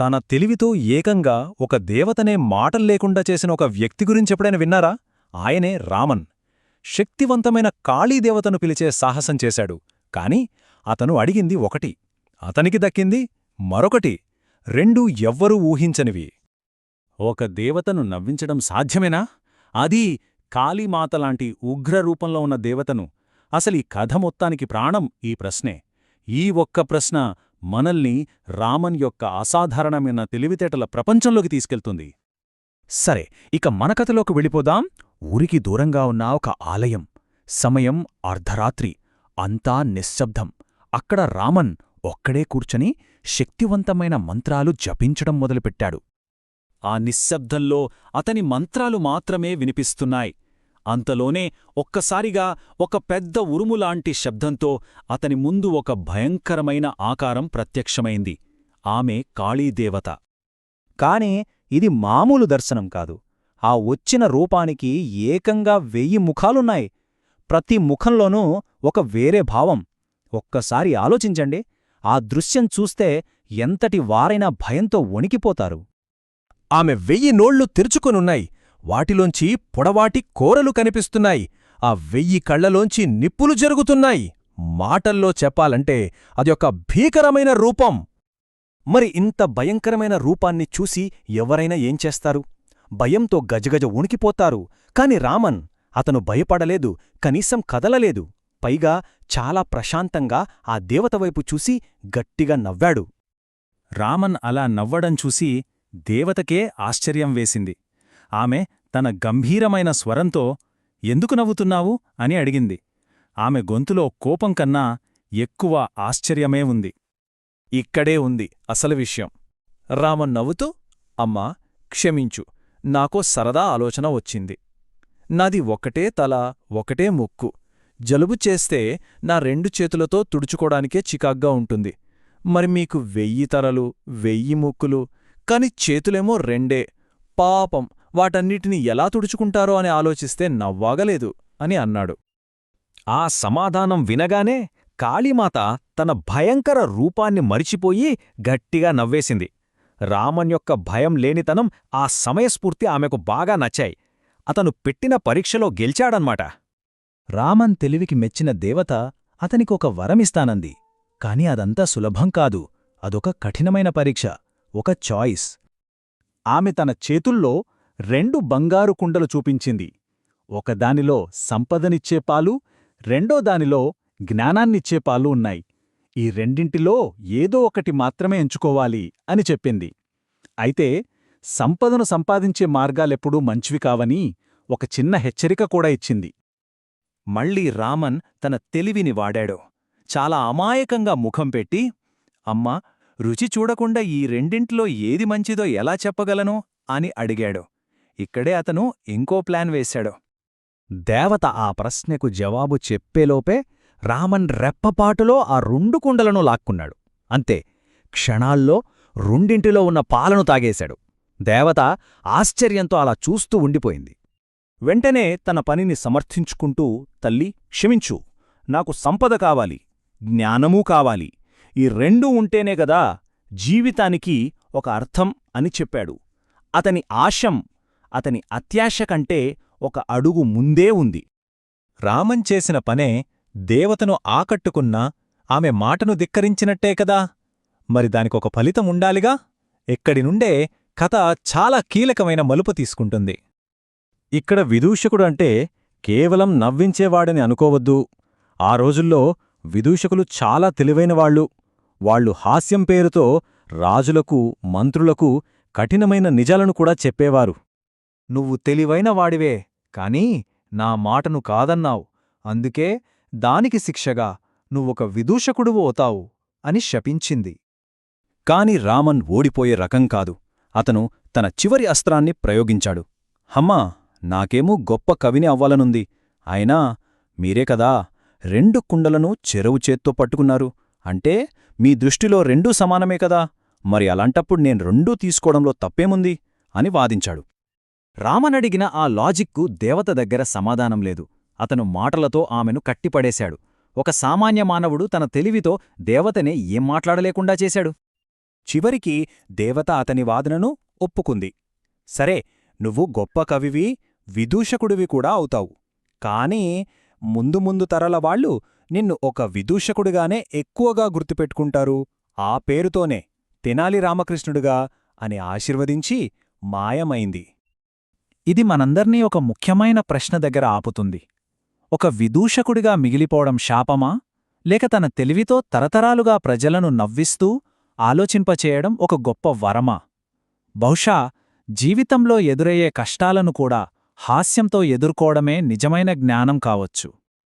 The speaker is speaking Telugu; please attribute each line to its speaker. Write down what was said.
Speaker 1: తన తెలివితో ఏకంగా ఒక దేవతనే మాటల్లేకుండా చేసిన ఒక వ్యక్తి గురించెప్పుడైనా విన్నారా? ఆయనే రామన్. శక్తివంతమైన కాళీదేవతను పిలిచే సాహసం చేశాడు. కాని అతను అడిగింది ఒకటి. అతనికి దక్కింది మరొకటి. రెండూ ఎవ్వరూ ఊహించనివి. ఒక దేవతను నవ్వించడం సాధ్యమేనా? అది కాళీమాతలాంటి ఉగ్రరూపంలో ఉన్న దేవతను. అసలీ కథ మొత్తానికి ప్రాణం ఈ ప్రశ్నే. ఈ ఒక్క ప్రశ్న మనల్ని రామన్ యొక్క అసాధారణమైన తెలివితేటల ప్రపంచంలోకి తీసుకెళ్తుంది.
Speaker 2: సరే ఇక మన కథలోకి వెళ్ళిపోదాం. ఊరికి దూరంగా ఉన్న ఒక ఆలయం. సమయం అర్ధరాత్రి. అంతా నిశ్శబ్దం. అక్కడ రామన్ ఒక్కడే కూర్చొని శక్తివంతమైన మంత్రాలు జపించడం మొదలుపెట్టాడు.
Speaker 1: ఆ నిశ్శబ్దంలో అతని మంత్రాలు మాత్రమే వినిపిస్తున్నాయి. అంతలోనే ఒక్కసారిగా ఒక పెద్ద ఉరుములాంటి శబ్దంతో అతని ముందు ఒక భయంకరమైన ఆకారం ప్రత్యక్షమైంది. ఆమె కాళీదేవత.
Speaker 2: కాని ఇది మామూలు దర్శనం కాదు. ఆ వచ్చిన రూపానికి ఏకంగా వెయ్యి ముఖాలున్నాయి. ప్రతి ముఖంలోనూ ఒక వేరే భావం. ఒక్కసారి ఆలోచించండి. ఆ దృశ్యం చూస్తే ఎంతటి వారైనా భయంతో వణికిపోతారు.
Speaker 1: ఆమె వెయ్యి నోళ్ళు తెరుచుకొనున్నాయి. వాటిలోంచి పొడవాటి కోరలు కనిపిస్తున్నాయి. ఆ వెయ్యి కళ్ళలోంచి నిప్పులు జరుగుతున్నాయి. మాటల్లో చెప్పాలంటే అదొక భీకరమైన రూపం. మరి ఇంత భయంకరమైన రూపాన్ని చూసి ఎవరైనా ఏంచేస్తారు భయంతో గజగజ ఉణికిపోతారు కాని రామన్ అతను భయపడలేదు కనీసం కదలలేదు. పైగా చాలా ప్రశాంతంగా ఆ దేవతవైపు చూసి గట్టిగా నవ్వాడు. రామన్ అలా నవ్వడం చూసి దేవతకే ఆశ్చర్యం వేసింది. ఆమె తన గంభీరమైన స్వరంతో ఎందుకు నవ్వుతున్నావు? అని అడిగింది. ఆమె గొంతులో కోపం కన్నా ఎక్కువ ఆశ్చర్యమే ఉంది. ఇక్కడే ఉంది అసలు విషయం. రామన్ నవ్వుతూ అమ్మా క్షమించు. నాకో సరదా ఆలోచన వచ్చింది. నాది ఒకటే తల ఒకటే ముక్కు. జలుబు చేస్తే నా రెండు చేతులతో తుడుచుకోడానికే చికాగ్గా ఉంటుంది. మరి మీకు వెయ్యి తలలు వెయ్యి ముక్కులు కాని చేతులేమో రెండే. పాపం! వాటన్నిటిని ఎలా తుడుచుకుంటారో అని ఆలోచిస్తే నవ్వాగలేదు అని అన్నాడు. ఆ సమాధానం వినగానే కాళీమాత తన భయంకర రూపాన్ని మరిచిపోయి గట్టిగా నవ్వేసింది. రామన్ యొక్క భయం లేనితనం ఆ సమయస్ఫూర్తి ఆమెకు బాగా నచ్చాయి. అతను పెట్టిన పరీక్షలో గెలిచాడన్మాట.
Speaker 2: రామన్ తెలివికి మెచ్చిన దేవత అతనికొక వరమిస్తానంది కాని అదంతా సులభం కాదు. అదొక కఠినమైన పరీక్ష. ఒక చాయిస్. ఆమె తన చేతుల్లో రెండు బంగారు కుండలు చూపించింది. ఒకదానిలో సంపదనిచ్చే పాలు రెండో దానిలో జ్ఞానాన్నిచ్చే పాలు ఉన్నాయి. ఈ రెండింటిలో ఏదో ఒకటి మాత్రమే ఎంచుకోవాలి అని చెప్పింది. అయితే సంపదను సంపాదించే మార్గాలెప్పుడూ మంచివి కావని ఒక చిన్న హెచ్చరిక కూడా ఇచ్చింది.
Speaker 1: మళ్ళీ రామన్ తన తెలివిని వాడాడు. చాలా అమాయకంగా ముఖం పెట్టి అమ్మా రుచి చూడకుండా ఈ రెండింటిలో ఏది మంచిదో ఎలా చెప్పగలను? అని అడిగాడు. ఇక్కడే అతను ఇంకో ప్లాన్ వేశాడు.
Speaker 2: దేవత ఆ ప్రశ్నకు జవాబు చెప్పేలోపే రామన్ రెప్పపాటులో ఆ రెండు కుండలను లాక్కున్నాడు. అంతే క్షణాల్లో రెండింటిలో ఉన్న పాలను తాగేశాడు. దేవత ఆశ్చర్యంతో అలా చూస్తూ ఉండిపోయింది. వెంటనే తన పనిని సమర్థించుకుంటూ తల్లి క్షమించు. నాకు సంపద కావాలి జ్ఞానమూ కావాలి. ఈ రెండూ ఉంటేనే గదా జీవితానికి ఒక అర్థం అని చెప్పాడు. అతని ఆశం అతని అత్యాశ కంటే ఒక అడుగు ముందే ఉంది.
Speaker 1: రామన్ చేసిన పనే దేవతను ఆకట్టుకున్నా ఆమె మాటను ధిక్కరించినట్టే కదా? మరి దానికొక ఫలితం ఉండాలిగా? ఎక్కడి నుండే కథ చాలా కీలకమైన మలుపు తీసుకుంటుంది. ఇక్కడ విదూషకుడు అంటే కేవలం నవ్వించేవాడని అనుకోవద్దు. ఆ రోజుల్లో విదూషకులు చాలా తెలివైనవాళ్ళు వాళ్ళు హాస్యం పేరుతో రాజులకు మంత్రులకు కఠినమైన నిజాలను కూడా చెప్పేవారు. నువ్వు తెలివైన వాడివే కాని నా మాటను కాదన్నావు. అందుకే దానికి శిక్షగా నువ్వొక విదూషకుడువు అవుతావు అని శపించింది. కాని రామన్ ఓడిపోయే రకం కాదు. అతను తన చివరి అస్త్రాన్ని ప్రయోగించాడు. హమ్మా నాకేమో గొప్ప కవిని అవ్వాలనుంది. అయినా మీరే కదా రెండు కుండలను చెరువు చేత్తో పట్టుకున్నారు. అంటే మీ దృష్టిలో రెండూ సమానమే కదా? మరి అలాంటప్పుడు నేను రెండూ తీసుకోవడంలో తప్పేముంది? అని వాదించాడు. రామనడిగిన ఆ లాజిక్కు దేవత దగ్గర సమాధానం లేదు. అతను మాటలతో ఆమెను కట్టిపడేశాడు. ఒక సామాన్య మానవుడు తన తెలివితో దేవతనే ఏం మాట్లాడలేకుండా చేశాడు?
Speaker 3: చివరికి దేవత అతని వాదనను ఒప్పుకుంది. సరే నువ్వు గొప్ప కవివి విదూషకుడివి కూడా అవుతావు. కానీ ముందు ముందు తరాల వాళ్ళు నిన్ను ఒక విదూషకుడిగానే ఎక్కువగా గుర్తుపెట్టుకుంటారు. ఆ పేరుతోనే తెనాలి రామకృష్ణుడుగా అని ఆశీర్వదించి మాయమైంది.
Speaker 2: ఇది మనందర్నీ ఒక ముఖ్యమైన ప్రశ్న దగ్గర ఆపుతుంది. ఒక విదూషకుడిగా మిగిలిపోవడం శాపమా? లేక తన తెలివితో తరతరాలుగా ప్రజలను నవ్విస్తూ ఆలోచింపచేయడం ఒక గొప్ప వరమా? బహుశా జీవితంలో ఎదురయ్యే కష్టాలను కూడా హాస్యంతో ఎదుర్కోవడమే నిజమైన జ్ఞానం కావచ్చు.